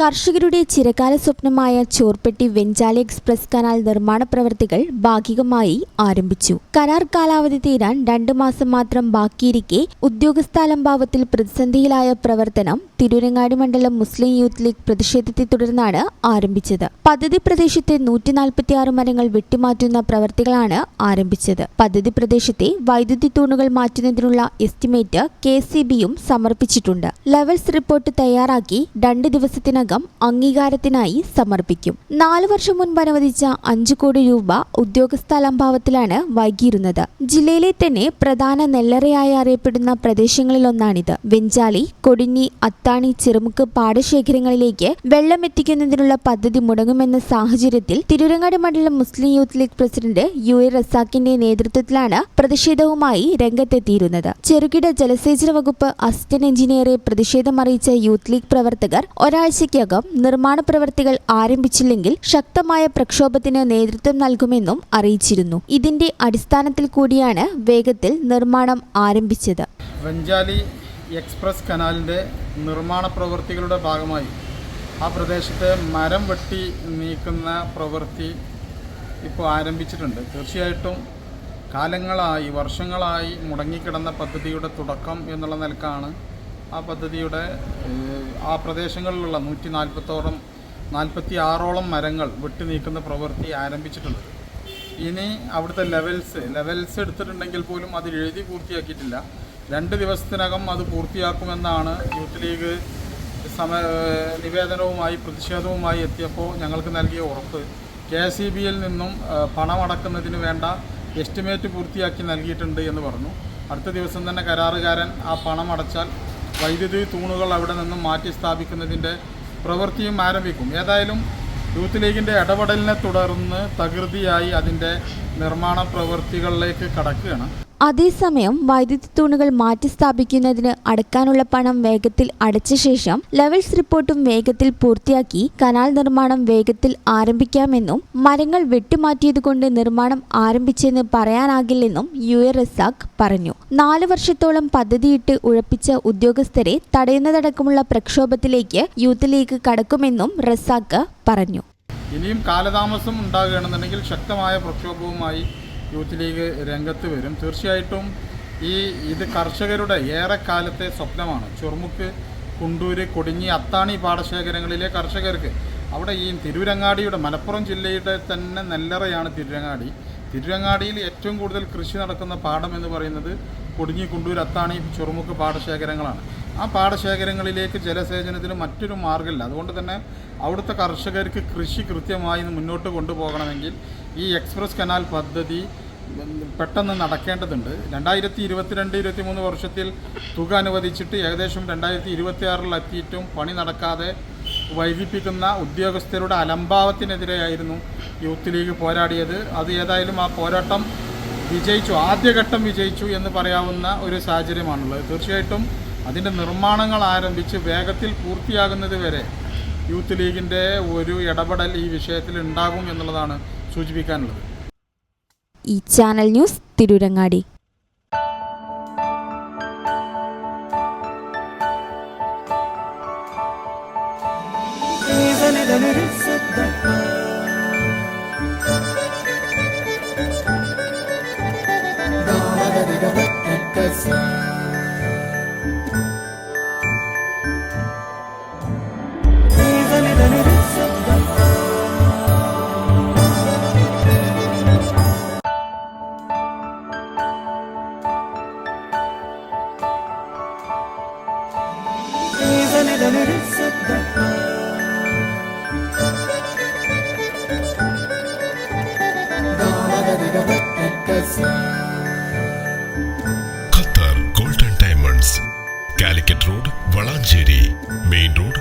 കർഷകരുടെ ചിരകാല സ്വപ്നമായ ചോർപ്പെട്ടി വെഞ്ചാലി express canal നിർമ്മാണ പ്രവൃത്തികൾ ഭാഗികമായി ആരംഭിച്ചു. കരാർ കാലാവധി തീരാൻ രണ്ടു മാസം മാത്രം ബാക്കിയിരിക്കെ ഉദ്യോഗസ്ഥാലംഭാവത്തിൽ പ്രതിസന്ധിയിലായ പ്രവർത്തനം തിരൂരങ്ങാടി മണ്ഡലം മുസ്ലിം യൂത്ത് ലീഗ് പ്രതിഷേധത്തെ തുടർന്നാണ് ആരംഭിച്ചത്. പദ്ധതി പ്രദേശത്തെ നൂറ്റി മരങ്ങൾ വെട്ടിമാറ്റുന്ന പ്രവർത്തികളാണ് ആരംഭിച്ചത്. പദ്ധതി പ്രദേശത്തെ വൈദ്യുതി തൂണുകൾ മാറ്റുന്നതിനുള്ള എസ്റ്റിമേറ്റ് കെ സി ബിയും സമർപ്പിച്ചിട്ടുണ്ട്. ലെവൽസ് റിപ്പോർട്ട് തയ്യാറാക്കി രണ്ട് ദിവസത്തിനകം അംഗീകാരത്തിനായി സമർപ്പിക്കും. നാലു വർഷം മുൻപ് അനുവദിച്ച അഞ്ചു കോടി രൂപ ഉദ്യോഗസ്ഥ അലംഭാവത്തിലാണ് വൈകിയിരുന്നത്. ജില്ലയിലെ തന്നെ പ്രധാന നെല്ലറയായി അറിയപ്പെടുന്ന പ്രദേശങ്ങളിലൊന്നാണിത്. വെഞ്ചാലി കൊടിഞ്ഞി അത്താണി ചെറുമുക്ക് പാടശേഖരങ്ങളിലേക്ക് വെള്ളം എത്തിക്കുന്നതിനുള്ള പദ്ധതി മുടങ്ങുമെന്ന സാഹചര്യത്തിൽ തിരൂരങ്ങാടി മണ്ഡലം Muslim Youth League president U A റസാഖിന്റെ നേതൃത്വത്തിലാണ് പ്രതിഷേധവുമായി രംഗത്തെത്തിയിരുന്നത്. ചെറുകിട ജലസേചന വകുപ്പ് അസിസ്റ്റന്റ് എഞ്ചിനീയറെ പ്രതിഷേധം അറിയിച്ച യൂത്ത് ലീഗ് പ്രവർത്തകർ ഒരാഴ്ചയ്ക്കകം നിർമ്മാണ പ്രവർത്തികൾ ആരംഭിച്ചില്ലെങ്കിൽ ശക്തമായ പ്രക്ഷോഭത്തിന് നേതൃത്വം നൽകുമെന്നും അറിയിച്ചിരുന്നു. ഇതിന്റെ അടിസ്ഥാനത്തിൽ കൂടിയാണ് വേഗത്തിൽ നിർമ്മാണം ആരംഭിച്ചത്. വഞ്ചാലി എക്സ്പ്രസ് കനാലിന്റെ നിർമ്മാണ പ്രവൃത്തികളുടെ ഭാഗമായി ആ പ്രദേശത്തെ മരം വെട്ടി നീക്കുന്ന പ്രവൃത്തി ഇപ്പോൾ ആരംഭിച്ചിട്ടുണ്ട്. തീർച്ചയായിട്ടും കാലങ്ങളായി വർഷങ്ങളായി മുടങ്ങിക്കിടന്ന പദ്ധതിയുടെ തുടക്കം എന്നുള്ള നിലക്കാണ് ആ പദ്ധതിയുടെ ആ പ്രദേശങ്ങളിലുള്ള നൂറ്റി നാൽപ്പത്തോളം നാൽപ്പത്തി ആറോളം മരങ്ങൾ വെട്ടി നീക്കുന്ന പ്രവൃത്തി ആരംഭിച്ചിട്ടുണ്ട്. ഇനി അവിടുത്തെ ലെവൽസ് ലെവൽസ് എടുത്തിട്ടുണ്ടെങ്കിൽ പോലും അത് എഴുതി പൂർത്തിയാക്കിയിട്ടില്ല. രണ്ട് ദിവസത്തിനകം അത് പൂർത്തിയാക്കുമെന്നാണ് യൂത്ത് ലീഗ് സമ നിവേദനവുമായി പ്രതിഷേധവുമായി എത്തിയപ്പോൾ ഞങ്ങൾക്ക് നൽകിയ ഉറപ്പ്. കെ സി ബിയിൽ നിന്നും പണമടക്കുന്നതിന് വേണ്ട എസ്റ്റിമേറ്റ് പൂർത്തിയാക്കി നൽകിയിട്ടുണ്ട് എന്ന് പറഞ്ഞു. അടുത്ത ദിവസം തന്നെ കരാറുകാരൻ ആ പണം അടച്ചാൽ വൈദ്യുതി തൂണുകൾ അവിടെ നിന്നും മാറ്റി സ്ഥാപിക്കുന്നതിന്റെ പ്രവൃത്തിയും ആരംഭിക്കും. ഏതായാലും യൂത്ത് ലീഗിന്റെ ഇടപെടലിനെ തുടർന്ന് തകൃതിയായി അതിന്റെ നിർമ്മാണ പ്രവൃത്തികളിലേക്ക് കടക്കുകയാണ്. അതേസമയം വൈദ്യുതി തൂണുകൾ മാറ്റി സ്ഥാപിക്കുന്നതിന് അടക്കാനുള്ള പണം വേഗത്തിൽ അടച്ച ശേഷം ലെവൽസ് റിപ്പോർട്ടും വേഗത്തിൽ പൂർത്തിയാക്കി കനാൽ നിർമ്മാണം വേഗത്തിൽ ആരംഭിക്കാമെന്നും മരങ്ങൾ വെട്ടിമാറ്റിയതുകൊണ്ട് നിർമ്മാണം ആരംഭിച്ചെന്ന് പറയാനാകില്ലെന്നും യു എ റസാഖ് പറഞ്ഞു. നാല് വർഷത്തോളം പദ്ധതിയിട്ട് ഉഴപ്പിച്ച ഉദ്യോഗസ്ഥരെ തടയുന്നതടക്കമുള്ള പ്രക്ഷോഭത്തിലേക്ക് യൂത്ത് ലീഗ് കടക്കുമെന്നും റസാഖ് പറഞ്ഞു. ഇനിയും കാലതാമസം ഉണ്ടാകുകയാണെന്നുണ്ടെങ്കിൽ ശക്തമായ പ്രക്ഷോഭവുമായി യൂത്ത് ലീഗ് രംഗത്ത് വരും. തീർച്ചയായിട്ടും ഈ ഇത് കർഷകരുടെ ഏറെക്കാലത്തെ സ്വപ്നമാണ്. ചുറുമുക്ക് കുണ്ടൂര് കൊടിഞ്ഞി അത്താണി പാടശേഖരങ്ങളിലെ കർഷകർക്ക് അവിടെ ഈ തിരുരങ്ങാടിയുടെ മലപ്പുറം ജില്ലയുടെ തന്നെ നെല്ലറയാണ് തിരുരങ്ങാടി. തിരുരങ്ങാടിയിൽ ഏറ്റവും കൂടുതൽ കൃഷി നടക്കുന്ന പാടം എന്ന് പറയുന്നത് കൊടിഞ്ഞി കുണ്ടൂർ അത്താണി ചുറുമുക്ക് പാടശേഖരങ്ങളാണ്. ആ പാടശേഖരങ്ങളിലേക്ക് ജലസേചനത്തിന് മറ്റൊരു മാർഗമില്ല അതുകൊണ്ട് തന്നെ അവിടുത്തെ കർഷകർക്ക് കൃഷി കൃത്യമായി മുന്നോട്ട് കൊണ്ടുപോകണമെങ്കിൽ ഈ എക്സ്പ്രസ് കനാൽ പദ്ധതി പെട്ടെന്ന് നടക്കേണ്ടതുണ്ട്. രണ്ടായിരത്തി ഇരുപത്തിരണ്ട് ഇരുപത്തി മൂന്ന് വർഷത്തിൽ തുക അനുവദിച്ചിട്ട് ഏകദേശം രണ്ടായിരത്തി ഇരുപത്തി പണി നടക്കാതെ വൈകിപ്പിക്കുന്ന ഉദ്യോഗസ്ഥരുടെ അലംഭാവത്തിനെതിരെയായിരുന്നു യൂത്ത് ലീഗ് പോരാടിയത്. അത് ഏതായാലും ആ പോരാട്ടം വിജയിച്ചു ആദ്യഘട്ടം വിജയിച്ചു എന്ന് പറയാവുന്ന ഒരു സാഹചര്യമാണുള്ളത്. തീർച്ചയായിട്ടും അതിന്റെ നിർമ്മാണങ്ങൾ ആരംഭിച്ച് വേഗത്തിൽ പൂർത്തിയാകുന്നത് വരെ യൂത്ത് ലീഗിന്റെ ഒരു ഇടപെടൽ ഈ വിഷയത്തിൽ ഉണ്ടാകും എന്നുള്ളതാണ് സൂചിപ്പിക്കാനുള്ളത്. ഈ channel news Tirurangadi. Thank golden road main road